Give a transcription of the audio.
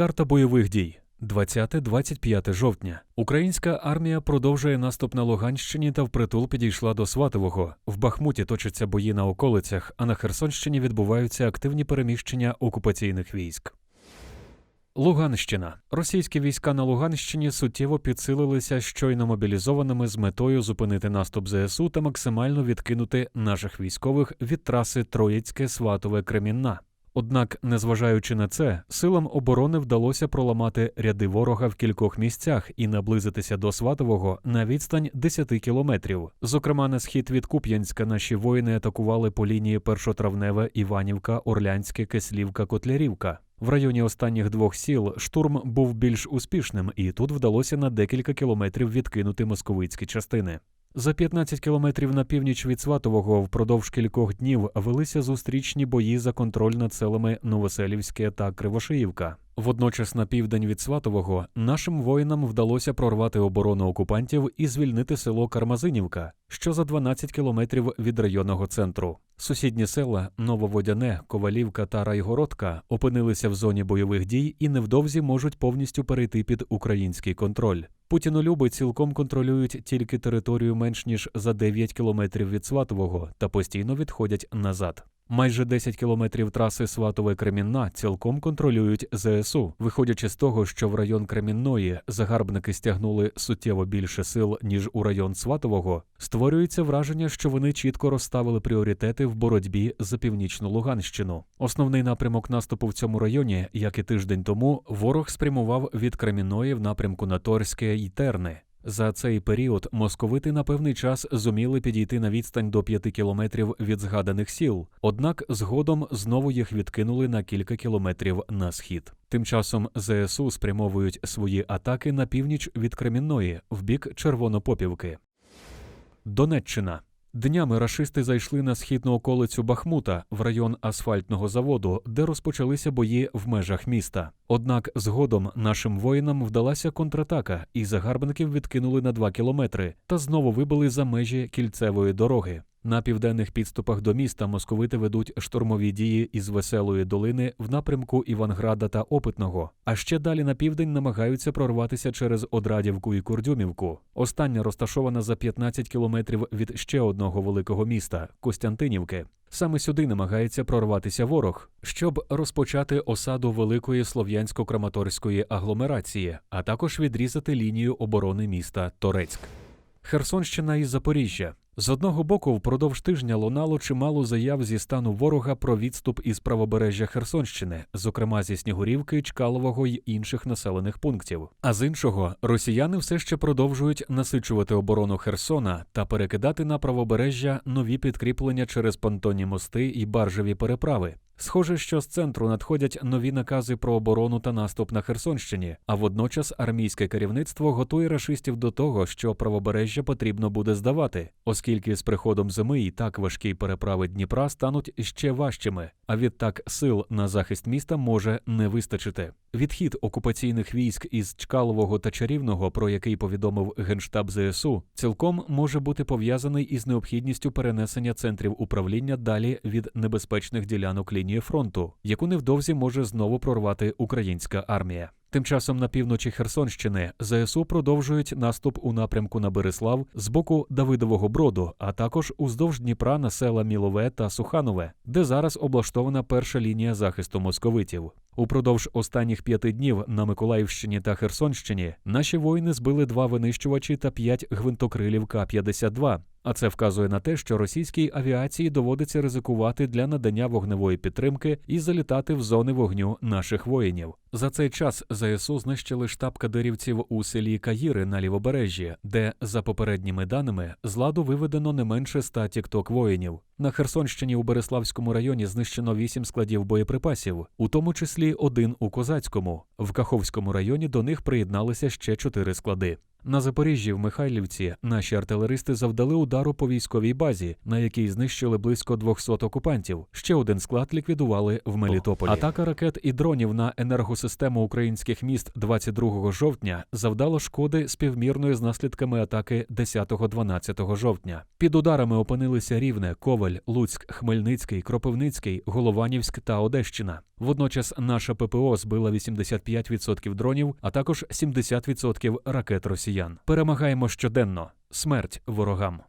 Карта бойових дій. 20-25 жовтня. Українська армія продовжує наступ на Луганщині та впритул підійшла до Сватового. В Бахмуті точаться бої на околицях, а на Херсонщині відбуваються активні переміщення окупаційних військ. Луганщина. Російські війська на Луганщині суттєво підсилилися щойно мобілізованими з метою зупинити наступ ЗСУ та максимально відкинути наших військових від траси Троїцьке Сватове Кремінна. Однак, незважаючи на це, силам оборони вдалося проламати ряди ворога в кількох місцях і наблизитися до Сватового на відстань 10 кілометрів. Зокрема, на схід від Куп'янська наші воїни атакували по лінії Першотравневе, Іванівка, Орлянське, Кислівка, Котлярівка. В районі останніх двох сіл штурм був більш успішним, і тут вдалося на декілька кілометрів відкинути московицькі частини. За 15 кілометрів на північ від Сватового впродовж кількох днів велися зустрічні бої за контроль над селами Новоселівське та Кривошиївка. Водночас на південь від Сватового нашим воїнам вдалося прорвати оборону окупантів і звільнити село Кармазинівка, що за 12 кілометрів від районного центру. Сусідні села Нововодяне, Ковалівка та Райгородка опинилися в зоні бойових дій і невдовзі можуть повністю перейти під український контроль. Путінолюби цілком контролюють тільки територію менш ніж за 9 кілометрів від Сватового та постійно відходять назад. Майже 10 кілометрів траси Сватове Кремінна цілком контролюють ЗСУ, виходячи з того, що в район Кремінної загарбники стягнули суттєво більше сил ніж у район Сватового. Створюється враження, що вони чітко розставили пріоритети в боротьбі за північну Луганщину. Основний напрямок наступу в цьому районі, як і тиждень тому, ворог спрямував від Кремінної в напрямку на Торське й Терни. За цей період московити на певний час зуміли підійти на відстань до 5 кілометрів від згаданих сіл, однак згодом знову їх відкинули на кілька кілометрів на схід. Тим часом ЗСУ спрямовують свої атаки на північ від Кремінної в бік Червонопопівки. Донеччина. Днями рашисти зайшли на східну околицю Бахмута в район асфальтного заводу, де розпочалися бої в межах міста. Однак згодом нашим воїнам вдалася контратака, і загарбників відкинули на 2 кілометри та знову вибили за межі кільцевої дороги. На південних підступах до міста московити ведуть штурмові дії із веселої долини в напрямку Іванграда та Опитного. А ще далі на південь намагаються прорватися через Одрадівку і Курдюмівку. Остання розташована за 15 кілометрів від ще одного великого міста Костянтинівки. Саме сюди намагається прорватися ворог, щоб розпочати осаду великої слов'янсько-краматорської агломерації, а також відрізати лінію оборони міста Торецьк. Херсонщина і Запоріжжя. З одного боку, впродовж тижня лунало чимало заяв зі стану ворога про відступ із правобережжя Херсонщини, зокрема зі Снігурівки, Чкалового й інших населених пунктів. А з іншого, росіяни все ще продовжують насичувати оборону Херсона та перекидати на правобережжя нові підкріплення через понтонні мости і баржеві переправи. Схоже, що з центру надходять нові накази про оборону та наступ на Херсонщині, а водночас армійське керівництво готує рашистів до того, що правобережжя потрібно буде здавати, оскільки з приходом зими і так важкі переправи Дніпра стануть ще важчими, а відтак сил на захист міста може не вистачити. Відхід окупаційних військ із Чкалового та Чарівного, про який повідомив генштаб ЗСУ, цілком може бути пов'язаний із необхідністю перенесення центрів управління далі від небезпечних ділянок лінії фронту, яку невдовзі може знову прорвати українська армія. Тим часом на півночі Херсонщини ЗСУ продовжують наступ у напрямку на Береслав з боку Давидового Броду, а також уздовж Дніпра на села Мілове та Суханове, де зараз облаштована перша лінія захисту московитів. Упродовж останніх п'яти днів на Миколаївщині та Херсонщині наші воїни збили два винищувачі та п'ять гвинтокрилів К-52. А це вказує на те, що російській авіації доводиться ризикувати для надання вогневої підтримки і залітати в зони вогню наших воїнів. За цей час ЗСУ знищили штаб кадирівців у селі Каїри на лівобережжі, де, за попередніми даними, з ладу виведено не менше ста тікток воїнів. На Херсонщині у Береславському районі знищено вісім складів боєприпасів, у тому числі один у Козацькому. В Каховському районі до них приєдналися ще чотири склади. На Запоріжжі в Михайлівці наші артилеристи завдали удару по військовій базі, на якій знищили близько 200 окупантів. Ще один склад ліквідували в Мелітополі. Атака ракет і дронів на енергосистему українських міст 22 жовтня завдало шкоди співмірної з наслідками атаки 10-12 жовтня. Під ударами опинилися Рівне, Коваль, Луцьк, Хмельницький, Кропивницький, Голованівськ та Одещина. Водночас наша ППО збила 85% дронів, а також 70% ракет росіян. Перемагаємо щоденно. Смерть ворогам.